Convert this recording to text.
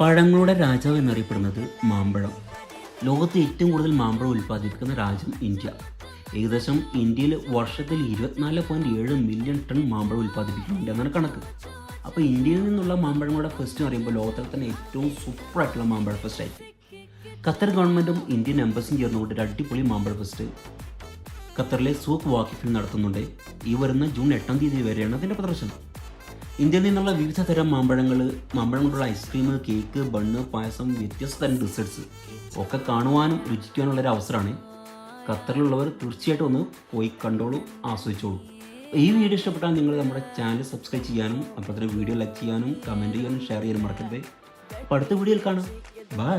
പഴങ്ങളുടെ രാജാവ് എന്നറിയപ്പെടുന്നത് മാമ്പഴം. ലോകത്ത് ഏറ്റവും കൂടുതൽ മാമ്പഴം ഉൽപ്പാദിപ്പിക്കുന്ന രാജ്യം ഇന്ത്യ. ഏകദേശം ഇന്ത്യയിൽ വർഷത്തിൽ ഇരുപത്തിനാല് പോയിന്റ് ഏഴ് മില്യൺ ടൺ മാമ്പഴം ഉൽപ്പാദിപ്പിക്കുന്നുണ്ട് എന്നാണ് കണക്ക്. അപ്പോൾ ഇന്ത്യയിൽ നിന്നുള്ള മാമ്പഴങ്ങളുടെ ഫെസ്റ്റ് എന്ന് പറയുമ്പോൾ ലോകത്തിലെ തന്നെ ഏറ്റവും സൂപ്പർ ആയിട്ടുള്ള മാമ്പഴ ഫെസ്റ്റ് ആയിരിക്കും. ഖത്തർ ഗവൺമെന്റും ഇന്ത്യൻ എംബസിയും ചേർന്നുകൊണ്ട് ഒരു അടിപൊളി മാമ്പഴ ഫെസ്റ്റ് ഖത്തറിലെ സൂക്ക് വാക്കിഫിൽ നടത്തുന്നുണ്ട്. ഈ വരുന്ന ജൂൺ എട്ടാം തീയതി വരെയാണ് അതിന്റെ പ്രദർശനം. ഇന്ത്യയിൽ നിന്നുള്ള വിവിധ തരം മാമ്പഴങ്ങൾ മാമ്പഴം കൊണ്ടുള്ള ഐസ്ക്രീം കേക്ക് ബണ്ണ് പായസം വ്യത്യസ്ത തരം ഡെസേർട്സ് ഒക്കെ കാണുവാനും രുചിക്കുവാനുള്ള ഒരു അവസരമാണ്. ഖത്തറിലുള്ളവർ തീർച്ചയായിട്ടും ഒന്ന് പോയി കണ്ടോളൂ ആസ്വദിച്ചോളൂ. ഈ വീഡിയോ ഇഷ്ടപ്പെട്ടാൽ നിങ്ങൾ നമ്മുടെ ചാനൽ സബ്സ്ക്രൈബ് ചെയ്യാനും അപ്പോൾ തന്നെ വീഡിയോ ലൈക്ക് ചെയ്യാനും കമന്റ് ചെയ്യാനും ഷെയർ ചെയ്യാനും മറക്കരുത്. അപ്പോൾ അടുത്ത വീഡിയോയിൽ കാണാം. ബൈ